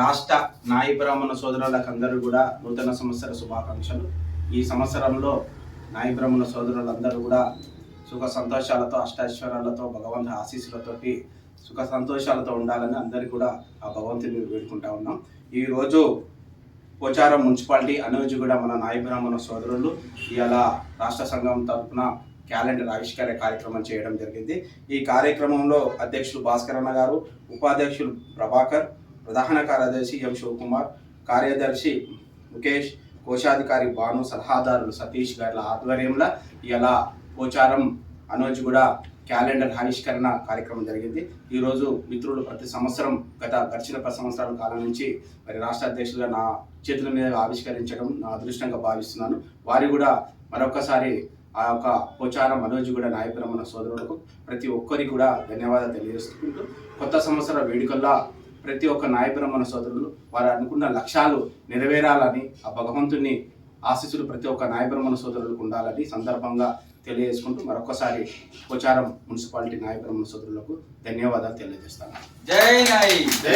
రాష్ట్ర నాయ బ్రాహ్మణ సోదరులకు అందరూ కూడా నూతన సంవత్సర శుభాకాంక్షలు. ఈ సంవత్సరంలో నాయ బ్రాహ్మణ సోదరులందరూ కూడా సుఖ సంతోషాలతో అష్టాశ్వరాలతో భగవంతు ఆశీస్సులతోటి సుఖ సంతోషాలతో ఉండాలని అందరికీ కూడా ఆ భగవంతుని వేడుకుంటా ఉన్నాం. ఈరోజు పోచారం మున్సిపాలిటీ అనూజు కూడా మన నాయ బ్రాహ్మణ సోదరులు ఇలా రాష్ట్ర సంఘం తరఫున క్యాలెండర్ ఆవిష్కార కార్యక్రమం చేయడం జరిగింది. ఈ కార్యక్రమంలో అధ్యక్షులు భాస్కరన్న గారు ఉపాధ్యక్షులు ప్రభాకర్ ప్రధాన కార్యదర్శి ఎం శివకుమార్ కార్యదర్శి ముఖేష్ కోశాధికారి భాను సలహాదారులు సతీష్ గారి ఆధ్వర్యంలో ఇలా పోచారం అనోజ్ కూడా క్యాలెండర్ ఆవిష్కరణ కార్యక్రమం జరిగింది. ఈరోజు మిత్రులు ప్రతి సంవత్సరం గత గడిచిన పది సంవత్సరాల కాలం నుంచి మరి రాష్ట్ర అధ్యక్షులుగా నా చేతుల మీద ఆవిష్కరించడం నా అదృష్టంగా భావిస్తున్నాను. వారి కూడా మరొకసారి ఆ యొక్క పోచారం మనోజ్ కూడా నాయకులమైన సోదరులకు ప్రతి ఒక్కరికి కూడా ధన్యవాదాలు తెలియజేసుకుంటూ కొత్త సంవత్సర వేడుకల్లో ప్రతి ఒక్క నాయకులమైన సోదరులు వారు అనుకున్న లక్ష్యాలు నెరవేరాలని ఆ భగవంతుని ఆశీస్సులు ప్రతి ఒక్క నాయబ్రహ్మణ సోదరులకు ఉండాలని సందర్భంగా తెలియజేసుకుంటూ మరొకసారి పోచారం మున్సిపాలిటీ నాయబ్రహ్మణ సోదరులకు ధన్యవాదాలు తెలియజేస్తాను. జై నాయి. జై.